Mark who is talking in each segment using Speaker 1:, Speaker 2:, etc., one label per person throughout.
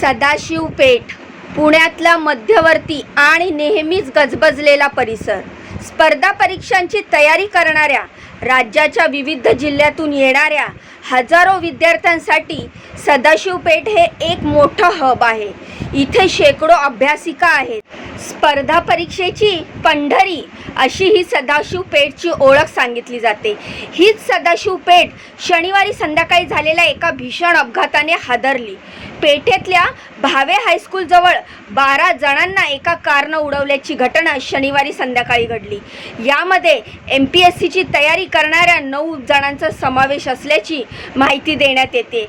Speaker 1: सदाशिव पेठ पुण्यातला मध्यवर्ती आणि नेहमीच गजबजलेला परिसर. स्पर्धा परीक्षांची तयारी करणाऱ्या राज्याच्या विविध जिल्ह्यातून येणाऱ्या हजारो विद्यार्थ्यांसाठी सदाशिव पेठ हे एक मोठं हब आहे. इथे शेकडो अभ्यासिका आहेत. स्पर्धा परीक्षेची पंढरी अशी ही सदाशिव पेठची ओळख सांगितली जाते. हीच सदाशिव पेठ शनिवारी संध्याकाळी झालेल्या एका भीषण अपघाताने हादरली. पेठेतल्या भावे हायस्कूलजवळ बारा जणांना एका कारनं उडवल्याची घटना शनिवारी संध्याकाळी घडली. यामध्ये एम पी एस सीची तयारी करणाऱ्या नऊ जणांचा समावेश असल्याची माहिती देण्यात येते.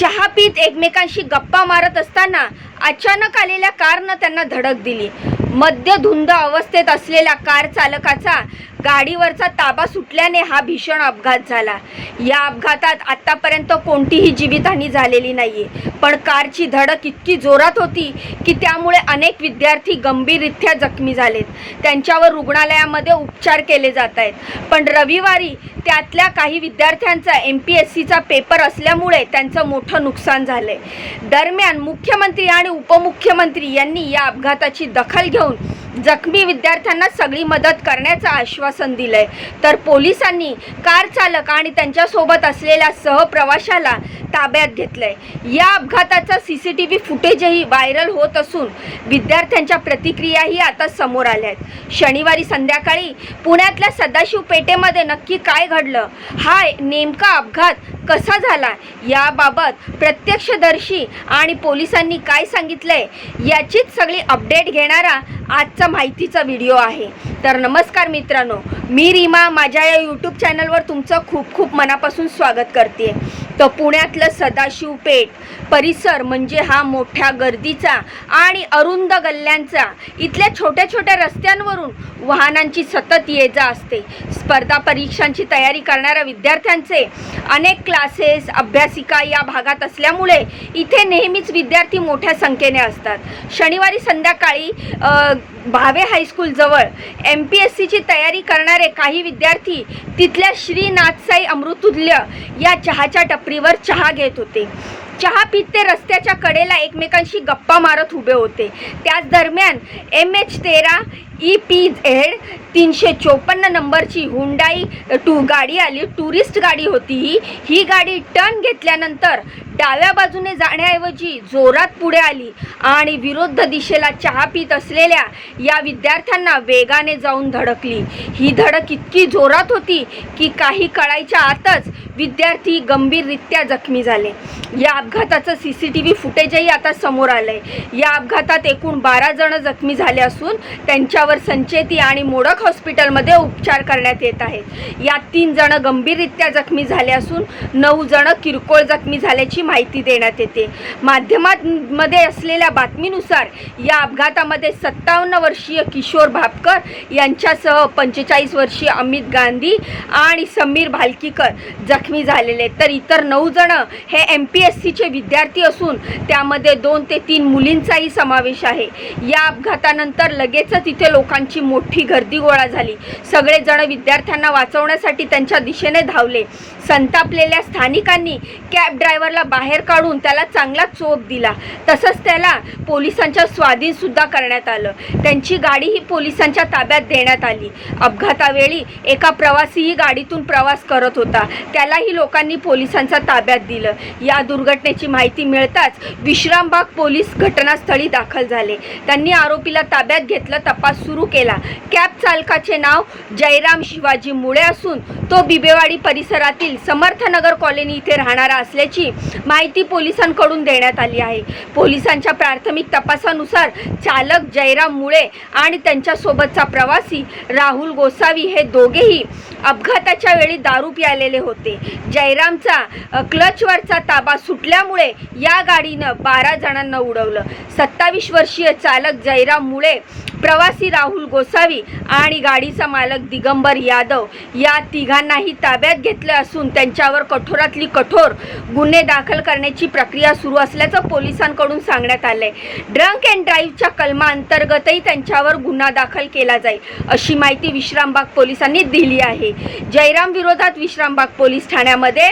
Speaker 1: चहा पीत एकमेकांशी गप्पा मारत असताना अचानक आलेल्या कारनं त्यांना धडक दिली. मद्यधुंद अवस्थेत असलेल्या कार चालकाचा गाडीवरचा ताबा सुटल्याने हा भीषण अपघात झाला. या अपघातात आत्तापर्यंत कोणतीही जीवितहानी झालेली नाहीये. पण कारची धडक इतकी जोरात होती की त्यामुळे अनेक विद्यार्थी गंभीररित्या जखमी झालेत. त्यांच्यावर रुग्णालयामध्ये उपचार केले जात आहेत. पण रविवारी त्यातल्या काही विद्यार्थ्यांचा एम पी एस सीचा पेपर असल्यामुळे त्यांचं मोठं नुकसान झालंय. दरम्यान मुख्यमंत्री आणि उपमुख्यमंत्री यांनी या अपघाताची दखल घेऊन जखमी विद्यार्थ्यांना सगळी मदत करण्याचं आश्वासन दिलंय. तर पोलिसांनी कार चालक आणि त्यांच्यासोबत असलेल्या सहप्रवाशाला ताब्यात घेतलंय. या अपघाताचा सी सी टी व्ही फुटेजही व्हायरल होत असून विद्यार्थ्यांच्या प्रतिक्रियाही आता समोर आल्या आहेत शनिवारी संध्याकाळी पुण्यातल्या सदाशिव पेठेमध्ये नक्की काय घडलं? हा नेमका अपघात कसा झाला? याबाबत प्रत्यक्षदर्शी आणि पोलिसांनी काय सांगितलंय? याचीच सगळी अपडेट घेणारा आजचा माहितीचा व्हिडिओ आहे. तर नमस्कार मित्रांनो मी रीमा माझ्या या यूट्यूब चॅनलवर तुमचं खूप खूप मनापासून स्वागत करते. तर पुण्यातलं सदाशिवपेठ परिसर म्हणजे हा मोठ्या गर्दीचा आणि अरुंद गल्ल्यांचा इथल्या छोट्या छोट्या रस्त्यांवरून वाहनांची सतत ये जा असते. स्पर्धा परीक्षांची तयारी करणाऱ्या विद्यार्थ्यांचे अनेक क्लासेस अभ्यासिका या भागात असल्यामुळे इथे नेहमीच विद्यार्थी मोठ्या संख्येने असतात. शनिवारी संध्याकाळी भावे हायस्कूलजवळ एम पी एस सीची तयारी करणारे काही विद्यार्थी तिथल्या श्री नाथसाई अमृतुल्य या चहाच्या टपरीवर चहा घेत होते. चहा पित ते रस्त्याच्या कडेला एकमेकांशी गप्पा मारत उभे होते. त्याच दरम्यान एम एच तेरा ई पी झेड तीनशे चोपन्न नंबरची हुंडाई टू गाडी आली. टुरिस्ट गाडी होती ही. ही गाडी टर्न घेतल्यानंतर डाव्या बाजूने जाण्याऐवजी जोरात पुढे आली आणि विरुद्ध दिशेला चहा पित असलेल्या या विद्यार्थ्यांना वेगाने जाऊन धडकली. ही धडक इतकी जोरात होती की काही कळायच्या आतच विद्यार्थी गंभीररित्या जखमी झाले. या अपघाताचं सी सी टी व्ही फुटेजही आता समोर आलं आहे या अपघातात एकूण बारा जण जखमी झाले असून त्यांच्यावर संचेती आणि मोडक हॉस्पिटलमध्ये उपचार करण्यात येत आहेत. यात तीन जण गंभीररित्या जखमी झाले असून नऊ जण किरकोळ जखमी झाल्याची माहिती देण्यात येते. माध्यमांमध्ये असलेल्या बातमीनुसार या अपघातामध्ये सत्तावन्न वर्षीय किशोर भापकर यांच्यासह पंचेचाळीस वर्षीय अमित गांधी आणि समीर भालकीकर जखमी झालेले तर इतर नऊ जण हे एम पी एस सीचे विद्यार्थी असून त्यामध्ये दोन ते तीन मुलींचाही समावेश आहे. या अपघातानंतर लगेचच इथे लोकांची मोठी गर्दी गोळा झाली. सगळेजण विद्यार्थ्यांना वाचवण्यासाठी त्यांच्या दिशेने धावले. संतापलेल्या स्थानिकांनी कॅब ड्रायव्हरला बाहेर काढून त्याला चांगला चोप दिला. तसंच त्याला पोलिसांच्या स्वाधीन सुद्धा करण्यात आलं. त्यांची गाडीही पोलिसांच्या ताब्यात देण्यात आली. अपघातावेळी एका प्रवासीही गाडीतून प्रवास करत होता. त्यालाही लोकांनी पोलिसांच्या ताब्यात दिलं. या दुर्घटनेची माहिती मिळताच विश्रामबाग पोलीस घटनास्थळी दाखल झाले. त्यांनी आरोपीला ताब्यात घेतलं तपास सुरू केला. कॅब चालकाचे नाव जयराम शिवाजी मुळे असून तो बिबेवाडी परिसरातील समर्थनगर कॉलनी इथे राहणारा असल्याची माहिती पोलिसांकडून देण्यात आली आहे. पोलिसांच्या प्राथमिक तपासानुसार चालक जयराम मुळे आणि त्यांच्यासोबतचा प्रवासी राहुल गोसावी हे दोघेही अपघाताच्या वेळी दारू प्यालेले होते. जयरामचा क्लचवरचा ताबा सुटल्यामुळे या गाडीनं बारा जणांना उडवलं. सत्तावीस वर्षीय चालक जयराम मुळे प्रवासी राहुल गोसावी आणि गाडीचा मालक दिगंबर यादव या तिघांनाही ताब्यात घेतलं असून त्यांच्यावर कठोरातली कठोर गुन्हे दाखल करण्याची प्रक्रिया सुरू असल्याचं पोलिसांकडून सांगण्यात आलंय. ड्रंक अँड ड्राईव्हच्या कलमाअंतर्गतही त्यांच्यावर गुन्हा दाखल केला जाईल अशी माहिती विश्रामबाग पोलिसांनी दिली आहे. जयराम विरोधात विश्रामबाग पोलीस ठाण्यामध्ये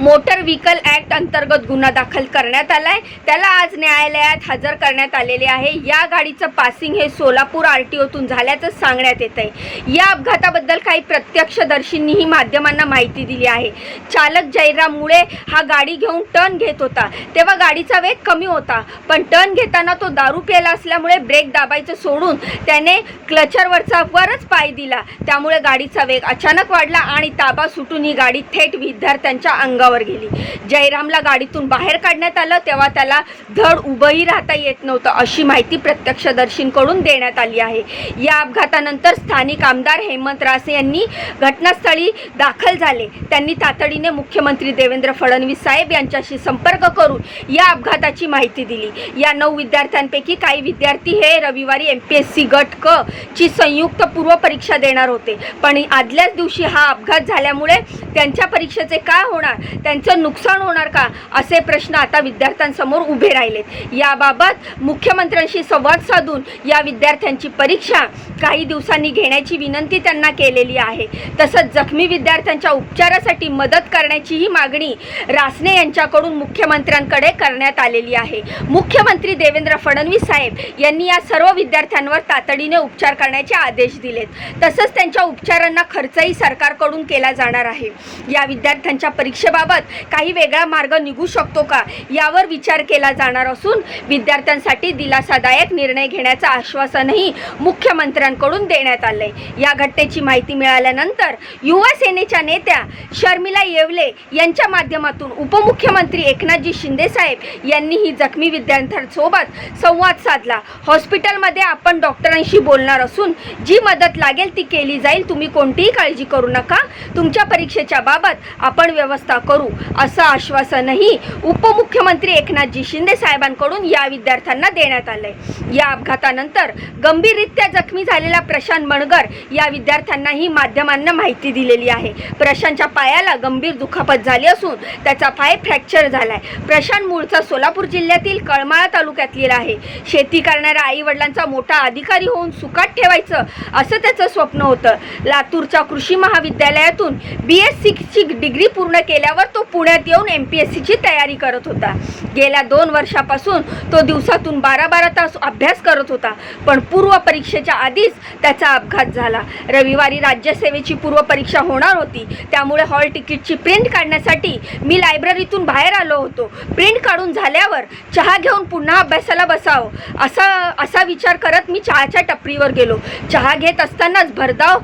Speaker 1: मोटर व्हीकल ॲक्ट अंतर्गत गुन्हा दाखल करण्यात आलाय. त्याला आज न्यायालयात हजर करण्यात आलेले आहे. या गाडीचं पासिंग हे सोलापूर आर टी ओतून झाल्याचं सांगण्यात येत आहे या अपघाताबद्दल काही प्रत्यक्षदर्शींनीही माध्यमांना माहिती दिली आहे. चालक जयराम मुळे हा गाडी घेऊन टर्न घेत होता. तेव्हा गाडीचा वेग कमी होता पण टर्न घेताना तो दारू प्यायला असल्यामुळे ब्रेक दाबायचं सोडून त्याने क्लचरवरचा वरच पाय दिला. त्यामुळे गाडीचा वेग अचानक वाढला आणि ताबा सुटून ही गाडी थेट विद्यार्थ्यांच्या अंगावर गेली. जयरामला गाडीतून बाहेर काढण्यात आलं तेव्हा त्याला धड उभंही राहता येत नव्हतं अशी माहिती प्रत्यक्षदर्शींकडून देण्यात आली आहे. या अपघातानंतर स्थानिक आमदार हेमंत रासे यांनी घटनास्थळी दाखल झाले. त्यांनी तातडीने मुख्यमंत्री देवेंद्र फडणवीस साहेब यांच्याशी संपर्क करून या अपघाताची माहिती दिली. या नऊ विद्यार्थ्यांपैकी काही विद्यार्थी हे रविवारी एम पी एस सी गट क ची संयुक्त पूर्व परीक्षा देणार होते. पण आदल्याच दिवशी हा अपघात झाल्यामुळे त्यांच्या परीक्षेचे काय होणार? त्यांचं नुकसान होणार का? असे प्रश्न आता विद्यार्थ्यांसमोर उभे राहिलेत. याबाबत मुख्यमंत्र्यांशी संवाद साधून या विद्यार्थ्यांची परीक्षा काही दिवसांनी घेण्याची विनंती त्यांना केलेली आहे. तसंच जखमी विद्यार्थ्यांच्या उपचारासाठी मदत करण्याचीही मागणी रासने यांच्याकडून मुख्यमंत्र्यांकडे करण्यात आलेली आहे. मुख्यमंत्री देवेंद्र फडणवीस साहेब यांनी या सर्व विद्यार्थ्यांवर तातडीने उपचार करण्याचे आदेश दिलेत. तसंच त्यांच्या उपचारांना खर्चही सरकारकडून केला जाणार आहे. या विद्यार्थ्यांच्या परीक्षेबाबत काही वेगळा मार्ग निघू शकतो का? यावर विचार केला जाणार असून विद्यार्थ्यांसाठी दिलासादायक निर्णय घेण्याचं आश्वासनही मुख्यमंत्र्यांकडून देण्यात आलंय. या घटनेची माहिती मिळाल्यानंतर युवा सेनेच्या नेत्या शर्मिला येवले यांच्या माध्यमातून उपमुख्यमंत्री एकनाथजी शिंदे साहेब यांनी ही जखमी विद्यार्थ्यांसोबत संवाद साधला. हॉस्पिटलमध्ये आपण डॉक्टरांशी बोलणार असून जी मदत लागेल ती केली जाईल. तुम्ही कोणतीही काळजी करू नका. तुमच्या परीक्षेच्या बाबत आपण व्यवस्था करू असं आश्वासनही उपमुख्यमंत्री एकनाथजी शिंदे साहेबांकडून या विद्यार्थ्यांना देण्यात आलंय. या अपघातानंतर गंभीररित्या जखमी झालेला प्रशांत मणगर या विद्यार्थ्यांनाही माध्यमांना माहिती दिलेली आहे. प्रशांतच्या पायाला गंभीर दुखापत झाली असून त्याचा पाय फ्रॅक्चर झालाय. प्रशांत मूळचा सोलापूर जिल्ह्यातील कळमाळा तालुक्यातील आहे. शेती करणाऱ्या आई वडिलांचा मोठा अधिकारी होऊन सुखात ठेवायचं असं त्याचं स्वप्न होतं. लातूरच्या कृषी महाविद्यालयातून बी एस सीची डिग्री पूर्ण केल्यावर तो पुण्यात येऊन एम पी एस सीची तयारी करत होता. गेल्या दोन वर्षापासून तो दिवसातून बारा बारा तास अभ्यास करत होता. पण पूर्व परीक्षेच्या आधीच त्याचा अपघात झाला. रविवारी राज्यसेवेची पूर्व परीक्षा होणार होती. त्यामुळे हॉल तिकीटची प्रिंट काढण्यासाठी मी लायब्ररीतून बाहेर आलो होतो. प्रिंट काढून झाल्यावर चहा घेऊन पुन्हा अभ्यासाला बसावं. असा असा विचार करत मी चहाच्या टपरीवर गेलो. चहा घेत असतानाच भरधाव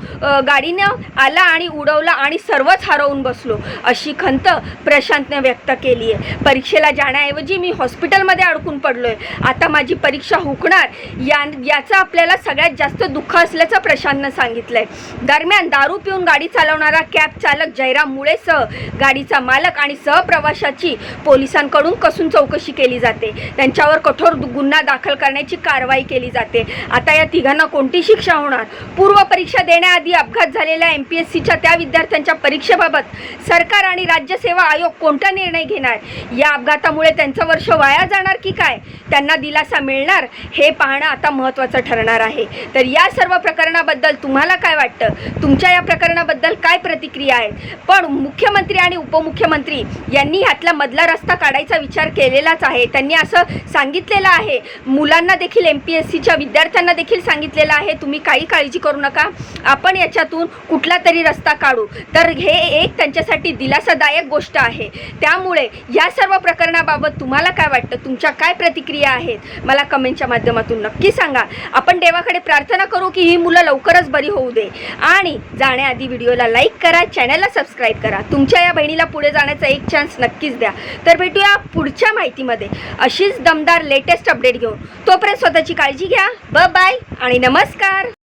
Speaker 1: गाडीनं आला आणि उडवला आणि सर्वच हरवून बसलो. अशी खंत प्रशांतने व्यक्त केली आहे. परीक्षेला जाण्याऐवजी मी हॉस्पिटलमध्ये अडकून पडलोय. आता माझी परीक्षा हुकणार या याचं आपल्याला सगळ्यात जास्त दुःख असल्याचं प्रशांतनं सांगितलंय. दरम्यान दारू पिऊन गाडी चालवणारा कॅब चालक जयराम मुळेसह गाडीचा मालक आणि सहप्रवाशाची पोलिसांकडून कसून चौकशी केली जाते. त्यांच्यावर कठोर गुन्हा दाखल करण्याची कारवाई केली जाते. आता या तिघांना कोणती शिक्षा होणार? पूर्व परीक्षा देण्याआधी अपघात झालेल्या एम पी एस सीच्या त्या विद्यार्थ्यांच्या परीक्षेबाबत सरकार आणि राज्य सेवा आयोग कोणता निर्णय घेणार? या अपघातामुळे त्यांचं वर्ष वाया जाणार की काय? त्यांना दिलासा मिळणार हे पाहणं आता महत्त्वाचं ठरणार आहे. तर या सर्व प्रकरणाबद्दल तुम्हाला काय वाटतं? तुमच्या या प्रकरणाबद्दल काय प्रतिक्रिया आहेत? पण मुख्यमंत्री आणि उपमुख्यमंत्री यांनी ह्यातला मधला रस्ता काढायचा विचार केलेलाच आहे. त्यांनी असं सांगितलेलं आहे. मुलांना देखील एम पी एस सीच्या विद्यार्थ्यांना देखील सांगितलेलं आहे तुम्ही काही काळजी करू नका. आपण याच्यातून कुठला तरी रस्ता काढू. तर हे एक त्यांच्यासाठी दिलासादायक गोष्ट आहे. त्यामुळे या सर्व प्रकरणाबाबत तुम्हाला काय वाटतं? तुमच्या काय प्रतिक्रिया आहेत? मला कमेंटच्या माध्यमातून नक्की सांगा. आपण देवाकडे प्रार्थना करू की ही मुलं लवकरच बरी होऊ दे. आणि जाण्याआधी व्हिडिओला लाईक करा चॅनलला सबस्क्राईब करा. तुमच्या या बहिणीला पुढे जाण्याचा एक चान्स नक्कीच द्या. तर भेटूया पुढच्या माहितीमध्ये. अशीच दमदार लेटेस्ट अपडेट घेऊन. तोपर्यंत स्वतःची काळजी घ्या. ब बाय आणि नमस्कार!